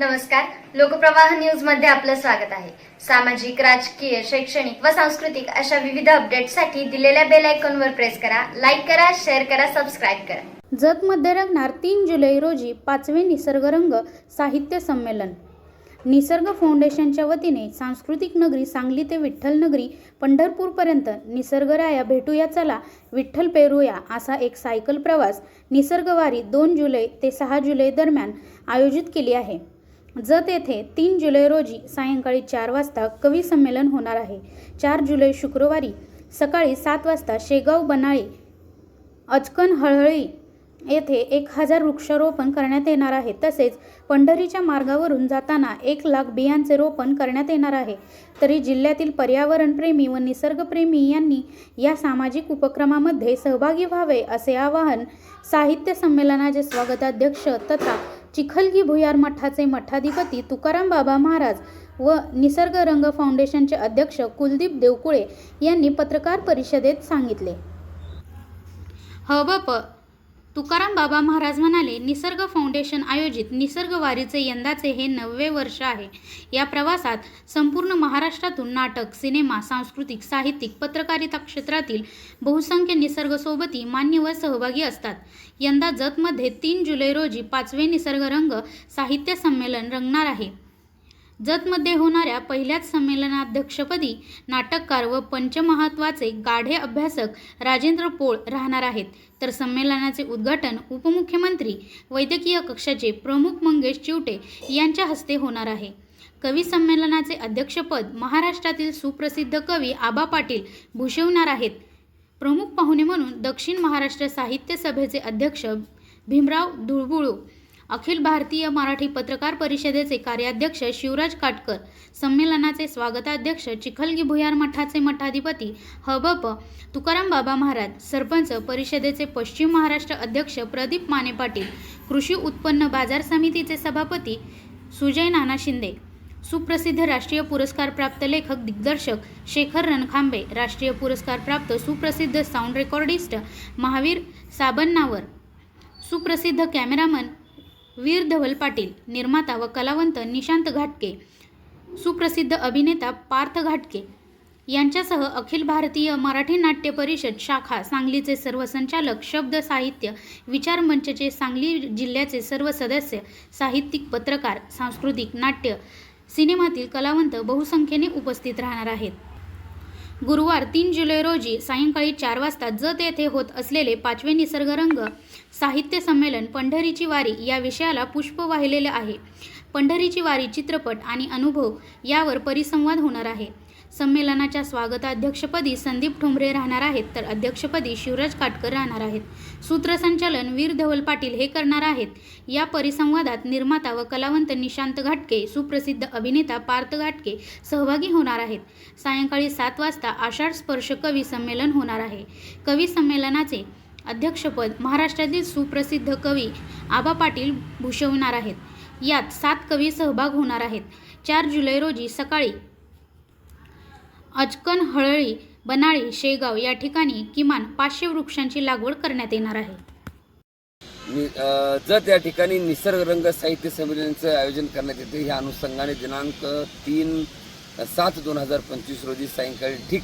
नमस्कार. लोकप्रवाह न्यूजमध्ये आपलं स्वागत आहे. सामाजिक राजकीय शैक्षणिक व सांस्कृतिक अशा विविध अपडेटसाठी दिलेल्या बेल आयकॉनवर प्रेस करा लाईक करा शेअर करा सबस्क्राईब करा. जतमध्ये रंगणार तीन जुलै रोजी पाचवे निसर्गरंग साहित्य संमेलन. निसर्ग फाउंडेशनच्या वतीने सांस्कृतिक नगरी सांगली ते विठ्ठल नगरी पंढरपूरपर्यंत निसर्गराया भेटूया चला विठ्ठल पेरूया असा एक सायकल प्रवास निसर्गवारी दोन जुलै ते सहा जुलै दरम्यान आयोजित केली आहे. जत येथे तीन जुलै रोजी सायंकाळी चार वाजता कवी संमेलन होणार आहे. चार जुलै शुक्रवारी सकाळी सात वाजता शेगाव बनाळी अचकन हळहळी येथे एक हजार वृक्षारोपण करण्यात येणार आहे. तसेच पंढरीच्या मार्गावरून जाताना एक लाख बियांचे रोपण करण्यात येणार आहे. तरी जिल्ह्यातील पर्यावरणप्रेमी व निसर्गप्रेमी यांनी या सामाजिक उपक्रमामध्ये सहभागी व्हावे असे आवाहन साहित्य संमेलनाचे स्वागताध्यक्ष तथा चिखलगी भुयार मठाचे मठाधिपती तुकाराम बाबा महाराज व निसर्गरंग फाउंडेशनचे अध्यक्ष कुलदीप देवकुळे यांनी पत्रकार परिषदेत सांगितले. हबप तुकाराम बाबा महाराज म्हणाले निसर्ग फाउंडेशन आयोजित निसर्ग वारीचे यंदाचे हे नववे वर्ष आहे. या प्रवासात संपूर्ण महाराष्ट्रातून नाटक सिनेमा सांस्कृतिक साहित्यिक पत्रकारिता क्षेत्रातील बहुसंख्य निसर्गसोबती मान्यवर सहभागी असतात. यंदा जतमध्ये तीन जुलै रोजी पाचवे निसर्गरंग साहित्य संमेलन रंगणार आहे. जतमध्ये होणाऱ्या पहिल्याच संमेलनाध्यक्षपदी नाटककार व पंचमहत्वाचे गाढे अभ्यासक राजेंद्र पोळ राहणार आहेत. तर संमेलनाचे उद्घाटन उपमुख्यमंत्री वैद्यकीय कक्षाचे प्रमुख मंगेश चिवटे यांच्या हस्ते होणार आहे. कवी संमेलनाचे अध्यक्षपद महाराष्ट्रातील सुप्रसिद्ध कवी आबा पाटील भूषवणार आहेत. प्रमुख पाहुणे म्हणून दक्षिण महाराष्ट्र साहित्य सभेचे अध्यक्ष भीमराव धुळबुळू अखिल भारतीय मराठी पत्रकार परिषदेचे कार्याध्यक्ष शिवराज काटकर संमेलनाचे स्वागताध्यक्ष चिखलगी भुयार मठाचे मठाधिपती हबप तुकाराम बाबा महाराज सरपंच परिषदेचे पश्चिम महाराष्ट्र अध्यक्ष प्रदीप माने पाटील कृषी उत्पन्न बाजार समितीचे सभापती सुजय नाना शिंदे सुप्रसिद्ध राष्ट्रीय पुरस्कार प्राप्त लेखक दिग्दर्शक शेखर रणखांबे राष्ट्रीय पुरस्कार प्राप्त सुप्रसिद्ध साऊंड रेकॉर्डिस्ट महावीर साबन्नावर सुप्रसिद्ध कॅमेरामन वीर धवल पाटील निर्माता व कलावंत निशांत घाटके सुप्रसिद्ध अभिनेता पार्थ घाटके यांच्यासह अखिल भारतीय मराठी नाट्य परिषद शाखा सांगलीचे सर्व संचालक शब्द साहित्य विचार मंचचे सांगली जिल्ह्याचे सर्व सदस्य साहित्यिक पत्रकार सांस्कृतिक नाट्य सिनेमातील कलावंत बहुसंख्येने उपस्थित राहणार आहेत. गुरुवार तीन जुलै रोजी सायंकाळी चार वाजता जत येथे होत असलेले पाचवे निसर्गरंग साहित्य संमेलन पंढरीची वारी या विषयाला पुष्प वाहिलेले आहे. पंढरीची वारी चित्रपट आणि अनुभव यावर परिसंवाद होणार आहे. संमेलनाच्या स्वागताध्यक्षपदी संदीप ठोंबरे राहणार आहेत तर अध्यक्षपदी शिवराज काटकर राहणार आहेत. सूत्रसंचालन वीर धवल पाटील हे करणार आहेत. या परिसंवादात निर्माता व कलावंत निशांत घाटके सुप्रसिद्ध अभिनेता पार्थ घाटके सहभागी होणार आहेत. सायंकाळी सात वाजता आषाढ स्पर्श कवी संमेलन होणार आहे. कवी संमेलनाचे अध्यक्षपद महाराष्ट्रातील सुप्रसिद्ध कवी आबा पाटील भूषवणार आहेत. यात सात कवी सहभाग होणार आहेत. चार जुलै रोजी सकाळी अचकन हळळी बनाळी शेगाव या ठिकाणी किमान पाचशे वृक्षांची लागवड करण्यात येणार आहे. नि- अ, जत या ठिकाणी निसर्गरंग साहित्य संमेलनाचं आयोजन करण्यात येते. ह्या अनुषंगाने दिनांक तीन सात दोन हजार पंचवीस रोजी सायंकाळी ठीक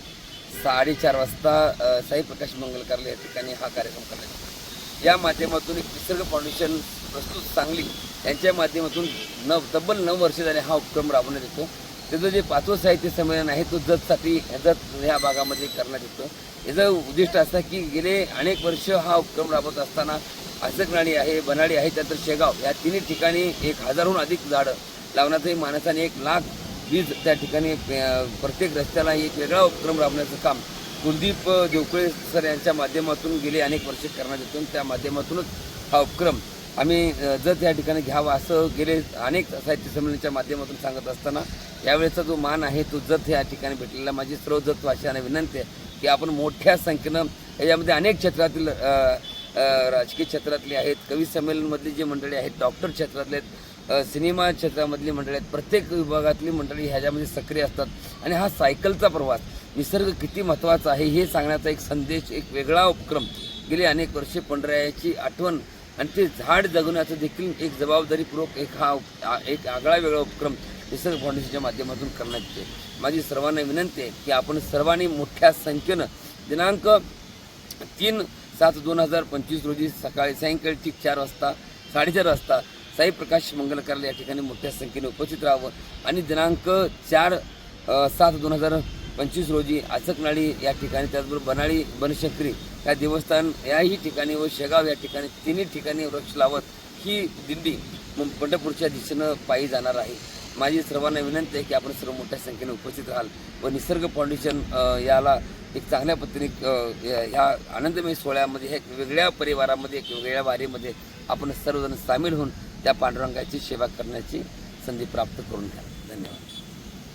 साडेचार वाजता साई साईप्रकाश मंगलकारले या ठिकाणी हा कार्यक्रम करण्यात येतो. या माध्यमातून एक निसर्ग फाउंडेशन प्रस्तुत सांगली यांच्या माध्यमातून नव तब्बल नऊ वर्ष झाले हा उपक्रम राबवण्यात येतो. त्याचं जे पाचवं साहित्य संमेलन आहे तो जतसाठी जत ह्या भागामध्ये करण्यात येतो. याचं उद्दिष्ट असतं की गेले अनेक वर्ष हा उपक्रम राबवत असताना आसकराणी आहे बनाडी आहे त्यानंतर शेगाव या तिन्ही ठिकाणी एक हजारहून अधिक झाडं लावण्याचंही माणसाने एक लाख वीज त्या ठिकाणी प्रत्येक रस्त्याला एक वेगळा उपक्रम राबवण्याचं काम कुलदीप देवकळे देवकुळे सर यांच्या माध्यमातून गेले अनेक वर्षे करण्यात येतो. त्या माध्यमातूनच हा उपक्रम आम्ही जर जत ठिकाणी घ्यावा असं गेले अनेक साहित्य संमेलनाच्या माध्यमातून सांगत असताना यावेळेचा जो मान आहे तो जत या ठिकाणी भेटलेला. माझी सर्व जत वासियांना विनंती आहे की आपण मोठ्या संख्येनं याच्यामध्ये अनेक क्षेत्रातील राजकीय क्षेत्रातली आहेत कवी संमेलनमधली जी मंडळी आहेत डॉक्टर क्षेत्रातले आहेत सिनेमा क्षेत्रामधली मंडळी आहेत प्रत्येक विभागातली मंडळी ह्याच्यामध्ये सक्रिय असतात. आणि हा सायकलचा प्रवास निसर्ग किती महत्त्वाचा आहे हे सांगण्याचा एक संदेश एक वेगळा उपक्रम गेली अनेक वर्षे पंढऱ्याची आठवण आणि ते झाड जगवण्याचं देखील एक जबाबदारीपूर्वक एक हा एक आगळा वेगळा उपक्रम निसर्ग फाउंडेशनच्या माध्यमातून करण्यात येते. माझी सर्वांना विनंती आहे की आपण सर्वांनी मोठ्या संख्येनं दिनांक तीन सात दोन हजार पंचवीस रोजी सकाळी सायंकाळी ठीक चार वाजता साडेचार वाजता साई प्रकाश मंगलकारला या ठिकाणी मोठ्या संख्येने उपस्थित राहावं. आणि दिनांक चार सात दोन हजार पंचवीस रोजी आचकनाळी या ठिकाणी त्याचबरोबर बनाळी बनशंकरी या देवस्थान याही ठिकाणी व शेगाव या ठिकाणी तिन्ही ठिकाणी वृक्ष लावत ही दिंडी मग पंढरपूरच्या दिशेनं पायी जाणार आहे. माझी सर्वांना विनंती आहे की आपण सर्व मोठ्या संख्येने उपस्थित राहाल व निसर्ग फाउंडेशन याला एक चांगल्या पद्धतीने ह्या आनंदमय सोहळ्यामध्ये ह्या वेगळ्या परिवारामध्ये एक वेगळ्या वारीमध्ये आपण सर्वजण सामील होऊन त्या पांडुरंगाची सेवा करण्याची संधी प्राप्त करून घ्या. धन्यवाद.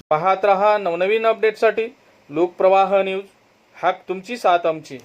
पाहत रहा नवनवीन अपडेटसाठी लोकप्रवाह न्यूज हॅक तुमची साथ आमची.